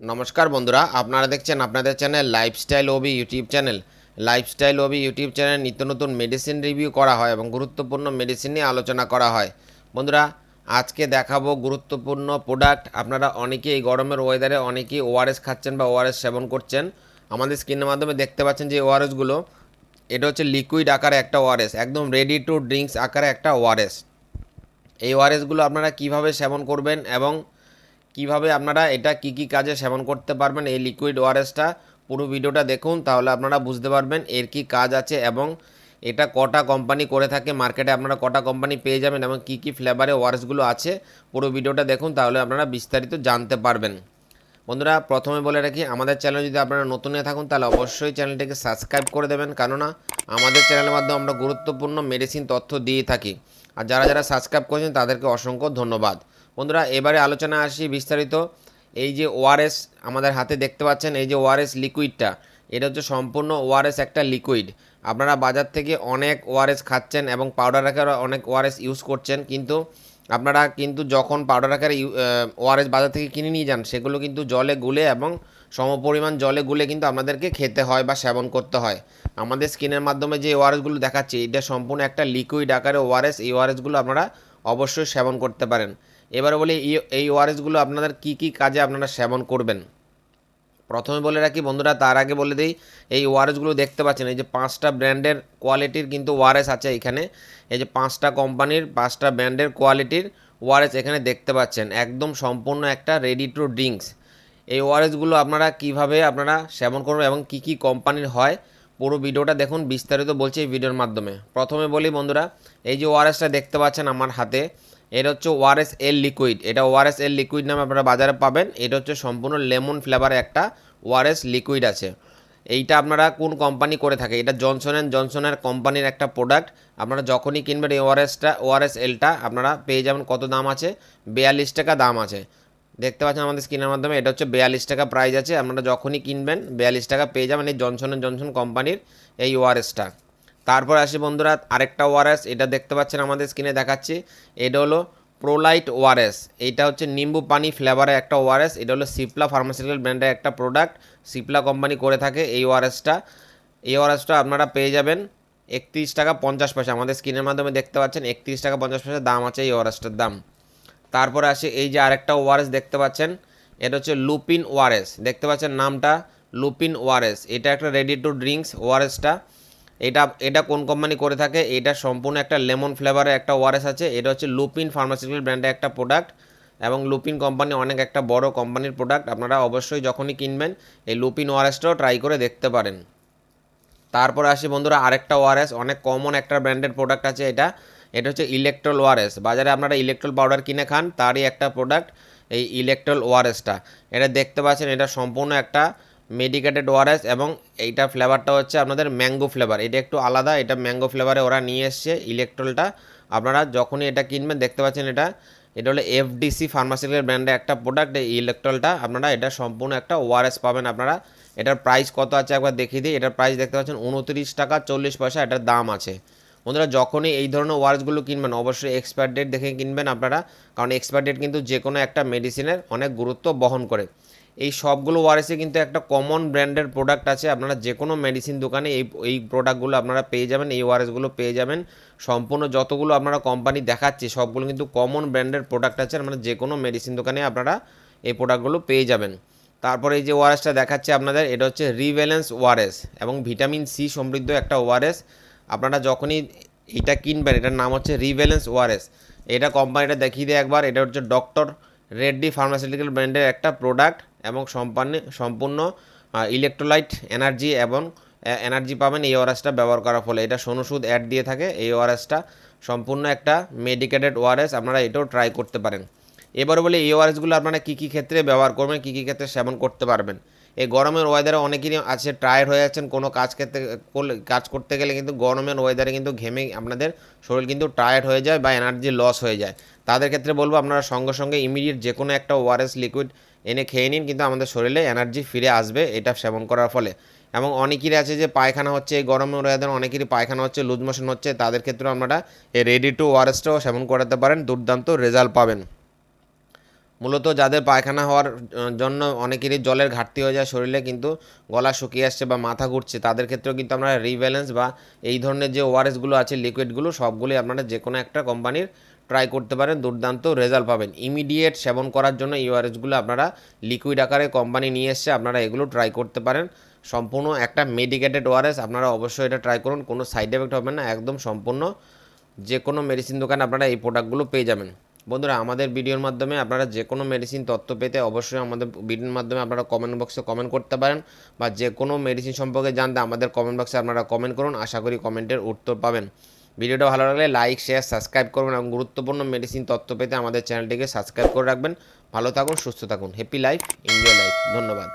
নমস্কার বন্ধুরা, আপনারা দেখছেন আপনাদের channel lifestyle OB YouTube channel lifestyle OB YouTube channel নিত্য নতুন মেডিসিন রিভিউ করা হয় এবং গুরুত্বপূর্ণ মেডিসিন নিয়ে আলোচনা করা হয়। বন্ধুরা, আজকে দেখাবো গুরুত্বপূর্ণ প্রোডাক্ট আপনারা অনেকেই এই গরমের ওয়েদারে অনেকেই ওআরএস খাচ্ছেন বা ওআরএস সেবন করছেন। আমাদের স্ক্রিনের মাধ্যমে দেখতে পাচ্ছেন যে ওআরএসগুলো এটা হচ্ছে লিকুইড আকারে একটা ওআরএস একদম রেডি টু ড্রিঙ্কস আকারে একটা ওআরএস এই ওআরএসগুলো আপনারা কীভাবে সেবন করবেন এবং কীভাবে আপনারা এটা কি কি কাজে সেবন করতে পারবেন এই লিকুইড ওআরএসটা পুরো ভিডিওটা দেখুন, তাহলে আপনারা বুঝতে পারবেন এর কি কাজ আছে এবং এটা কটা কোম্পানি করে থাকে মার্কেটে আপনারা কটা কোম্পানি পেয়ে যাবেন এবং কি কি ফ্লেভারে ওআরএসগুলো আছে, পুরো ভিডিওটা দেখুন, তাহলে আপনারা বিস্তারিত জানতে পারবেন। বন্ধুরা, প্রথমে বলে রাখি, আমাদের চ্যানেল যদি আপনারা নতুন হয়ে থাকুন, তাহলে অবশ্যই চ্যানেলটিকে সাবস্ক্রাইব করে দেবেন, কেননা আমাদের চ্যানেলের মাধ্যমে আমরা গুরুত্বপূর্ণ মেডিসিন তথ্য দিয়ে থাকি। আর যারা যারা সাবস্ক্রাইব করেছেন, তাদেরকে অসংখ্য ধন্যবাদ। বন্ধুরা, এবারে আলোচনা আসি বিস্তারিত। এই যে ওআরএস আমাদের হাতে দেখতে পাচ্ছেন, এই যে ওআরএস লিকুইডটা এটা হচ্ছে সম্পূর্ণ ওআরএস একটা লিকুইড আপনারা বাজার থেকে অনেক ওআরএস খাচ্ছেন এবং পাউডার আকারে অনেক ওআরএস ইউজ করছেন, কিন্তু আপনারা কিন্তু যখন পাউডার আকারে ওআরএস বাজার থেকে কিনে নিয়ে যান, সেগুলো কিন্তু জলে গুলে এবং সমপরিমাণ জলে গুলে কিন্তু আপনাদেরকে খেতে হয় বা সেবন করতে হয়। আমাদের স্কিনের মাধ্যমে যে ওআরএসগুলো দেখাচ্ছি, এটা সম্পূর্ণ একটা লিকুইড আকারে ওআরএস এই ওআরএসগুলো আপনারা অবশ্যই সেবন করতে পারেন। এবারে বলি, এই- ওআরএসগুলো আপনাদের কি কি কাজে আপনারা সেবন করবেন? প্রথমে বলে রাখি বন্ধুরা, তার আগে বলে দিই, এই ওয়ারেসগুলো দেখতে পাচ্ছেন, এই যে পাঁচটা ব্র্যান্ডের কোয়ালিটির কিন্তু ওয়ারেস আছে এখানে। এই যে পাঁচটা কোম্পানির, পাঁচটা ব্র্যান্ডের কোয়ালিটির ওয়ারেস এখানে দেখতে পাচ্ছেন, একদম সম্পূর্ণ একটা রেডি টু ড্রিঙ্কস এই ওয়ারেসগুলো আপনারা কীভাবে আপনারা সেবন করবেন এবং কি কি কোম্পানির হয়, পুরো ভিডিওটা দেখুন, বিস্তারিত বলছি এই ভিডিওর মাধ্যমে। প্রথমে বলি বন্ধুরা, এই যে ওয়ারেসটা দেখতে পাচ্ছেন আমার হাতে এটা হচ্ছে ওয়ারেস এল লিকুইড। এটা ওয়ারেস এল লিকুইড নামে আপনারা বাজারে পাবেন। এটা হচ্ছে সম্পূর্ণ লেমন ফ্লেভারে একটা ওয়ারেস লিকুইড আছে। এইটা আপনারা কোন কোম্পানি করে থাকে? এটা জনসন অ্যান্ড জনসনের কোম্পানির একটা প্রোডাক্ট। আপনারা যখনই কিনবেন এই ওআরএসটা ওআরএস এলটা, আপনারা পেয়ে যাবেন কত দাম আছে? বিয়াল্লিশ টাকা দাম আছে। দেখতে পাচ্ছেন আমাদের স্ক্রিনের মাধ্যমে, এটা হচ্ছে বিয়াল্লিশ টাকা প্রাইস আছে। আপনারা যখনই কিনবেন, বিয়াল্লিশ টাকা পেয়ে যাবেন এই জনসন অ্যান্ড জনসন কোম্পানির এই ওআরএসটা তারপর আসি বন্ধুরা, আরেকটা ওআরএস, এটা দেখতে পাচ্ছেন আমাদের স্ক্রিনে দেখাচ্ছি। এটা হলো প্রোলাইট ওআরএস, এইটা হচ্ছে নিম্বু পানি ফ্লেভারের একটা ওআরএস, এটা হলো সিপলা ফার্মাসিউটিক্যাল ব্র্যান্ডের একটা প্রোডাক্ট সিপলা কোম্পানি করে থাকে এই ওআরএসটা। এই ওআরএসটা আপনারা পেয়ে যাবেন একত্রিশ টাকা পঞ্চাশ পয়সা, আমাদের স্ক্রিনের মাধ্যমে দেখতে পাচ্ছেন একত্রিশ টাকা পঞ্চাশ পয়সা দাম আছে এই ওআরএসটার দাম। তারপরে আসে এই যে আরেকটা ওআরএস দেখতে পাচ্ছেন, এটা হচ্ছে লুপিন ওআরএস, দেখতে পাচ্ছেন নামটা লুপিন ওআরএস, এটা একটা রেডি টু ড্রিঙ্কস ওআরএসটা। এটা এটা কোন কোম্পানি করে থাকে? এটা সম্পূর্ণ একটা লেমন ফ্লেভারের একটা ওআরএস আছে। এটা হচ্ছে লুপিন ফার্মাসিউটিক্যাল ব্র্যান্ডের একটা প্রোডাক্ট এবং লুপিন কোম্পানি অনেক একটা বড় কোম্পানির প্রোডাক্ট আপনারা অবশ্যই যখনই কিনবেন এই লুপিন ওআরএসটাও ট্রাই করে দেখতে পারেন। তারপর আসি বন্ধুরা, আরেকটা ওআরএস অনেক কমন একটা ব্র্যান্ডেড প্রোডাক্ট আছে এটা। এটা হচ্ছে ইলেকট্রল ওআরএস বাজারে আপনারা ইলেকট্রল পাউডার কিনে খান, তারই একটা প্রোডাক্ট এই ইলেকট্রল ওআরএসটা এটা দেখতে পাচ্ছেন, এটা সম্পূর্ণ একটা মেডিকেটেড ওআরএস এবং এইটা ফ্লেভারটা হচ্ছে আপনাদের ম্যাঙ্গো ফ্লেভার এটা একটু আলাদা, এটা ম্যাঙ্গো ফ্লেভারে ওরা নিয়ে এসছে ইলেকট্রলটা আপনারা যখনই এটা কিনবেন, দেখতে পাচ্ছেন এটা এটা হলো এফডিসি ফার্মাসিউটিক্যাল ব্র্যান্ডের একটা প্রোডাক্ট এই ইলেকট্রলটা আপনারা এটা সম্পূর্ণ একটা ওআরএস পাবেন আপনারা। এটার প্রাইস কত আছে একবার দেখিয়ে দিই। এটার প্রাইস দেখতে পাচ্ছেন উনত্রিশ টাকা চল্লিশ পয়সা, এটার দাম আছে। বন্ধুরা, যখনই এই ধরনের ওয়ার্ডসগুলো কিনবেন, অবশ্যই এক্সপায়ার ডেট দেখে কিনবেন আপনারা। কারণ এক্সপায়ার ডেট কিন্তু যে কোনো একটা মেডিসিনের অনেক গুরুত্ব বহন করে। এই সবগুলো ওয়ারেসে কিন্তু একটা কমন ব্র্যান্ডের প্রোডাক্ট আছে। আপনারা যে কোনো মেডিসিন দোকানে এই এই প্রোডাক্টগুলো আপনারা পেয়ে যাবেন, এই ওয়ারেসগুলো পেয়ে যাবেন। সম্পূর্ণ যতগুলো আপনারা কোম্পানি দেখাচ্ছে, সবগুলো কিন্তু কমন ব্র্যান্ডের প্রোডাক্ট আছে। আপনারা যে কোনো মেডিসিন দোকানে আপনারা এই প্রোডাক্টগুলো পেয়ে যাবেন। তারপরে এই যে ওয়ারেসটা দেখাচ্ছে আপনাদের, এটা হচ্ছে রিভ্যালেন্স ওয়ারেস এবং ভিটামিন সি সমৃদ্ধ একটা ওয়ারেস। আপনারা যখনই এটা কিনবেন, এটার নাম হচ্ছে রিভ্যালেন্স ওয়ারেস। এটা কোম্পানিটা দেখিয়ে দিয়ে একবার, এটা হচ্ছে ডক্টর রেড্ডি ফার্মাসিউটিক্যাল ব্র্যান্ডের একটা প্রোডাক্ট এবং সম্পন্ন সম্পূর্ণ ইলেকট্রোলাইট এনার্জি এবং এনার্জি পাবেন এই ওআরএসটা ব্যবহার করার ফলে। এটা সোনুসুদ অ্যাড দিয়ে থাকে। এই ওআরএসটা সম্পূর্ণ একটা মেডিকেটেড ওআরএস আপনারা এটাও ট্রাই করতে পারেন। এবারে বলে এই ওআরএসগুলো আপনারা কী কী ক্ষেত্রে ব্যবহার করবেন, কী কী ক্ষেত্রে সেবন করতে পারবেন? এই গরমের ওয়েদারে অনেকেরই আছে টায়ার্ড হয়ে যাচ্ছেন কোনো কাজ ক্ষেত্রে কাজ করতে গেলে কিন্তু গরমের ওয়েদারে কিন্তু ঘেমে আপনাদের শরীর কিন্তু টায়ার্ড হয়ে যায় বা এনার্জি লস হয়ে যায়। তাদের ক্ষেত্রে বলব, আপনারা সঙ্গে সঙ্গে ইমিডিয়েট যে কোনো একটা ওআরএস লিকুইড এনে খেয়ে নিন, কিন্তু আমাদের শরীরে এনার্জি ফিরে আসবে, এটা সেবন করার ফলে। এবং অনেকেরই আছে যে পায়খানা হচ্ছে, এই গরমের ওয়েদারে অনেকেরই পায়খানা হচ্ছে, লুজ মোশন হচ্ছে, তাদের ক্ষেত্রেও আপনারা এই রেডি টু ওআরএসটাও সেবন করাতে পারেন, দুর্দান্ত রেজাল্ট পাবেন। মূলত যাদের পায়খানা হওয়ার জন্য অনেকেরই জলের ঘাটতি হয়ে যায় শরীরে, কিন্তু গলা শুকিয়ে আসছে বা মাথা ঘুরছে, তাদের ক্ষেত্রেও কিন্তু আমরা রিব্যালেন্স বা এই ধরনের যে ওআরএসগুলো আছে লিকুইডগুলো সবগুলোই আপনারা যে কোনো একটা কোম্পানির ট্রাই করতে পারেন, দুর্দান্ত রেজাল্ট পাবেন। ইমিডিয়েট সেবন করার জন্য এই ওআরএসগুলো আপনারা লিকুইড আকারে কোম্পানি নিয়ে এসছে আপনারা এগুলো ট্রাই করতে পারেন। সম্পূর্ণ একটা মেডিকেটেড ওআরএস আপনারা অবশ্যই এটা ট্রাই করুন, কোনো সাইড এফেক্ট হবে না, একদম সম্পূর্ণ যে কোনো মেডিসিন দোকানে আপনারা এই প্রোডাক্টগুলো পেয়ে যাবেন। বন্ধুরা, আমাদের ভিডিওর মাধ্যমে আপনারা যে কোনো মেডিসিন তথ্য পেতে অবশ্যই আমাদের ভিডিওর মাধ্যমে আপনারা কমেন্ট বক্সে কমেন্ট করতে পারেন বা যে কোনো মেডিসিন সম্পর্কে জানতে আমাদের কমেন্ট বক্সে আপনারা কমেন্ট করুন, আশা করি কমেন্টের উত্তর পাবেন। ভিডিওটা ভালো লাগলে লাইক শেয়ার সাবস্ক্রাইব করবেন এবং গুরুত্বপূর্ণ মেডিসিন তথ্য পেতে আমাদের চ্যানেলটিকে সাবস্ক্রাইব করে রাখবেন। ভালো থাকুন, সুস্থ থাকুন। হ্যাপি লাইফ এনজয় লাইফ ধন্যবাদ।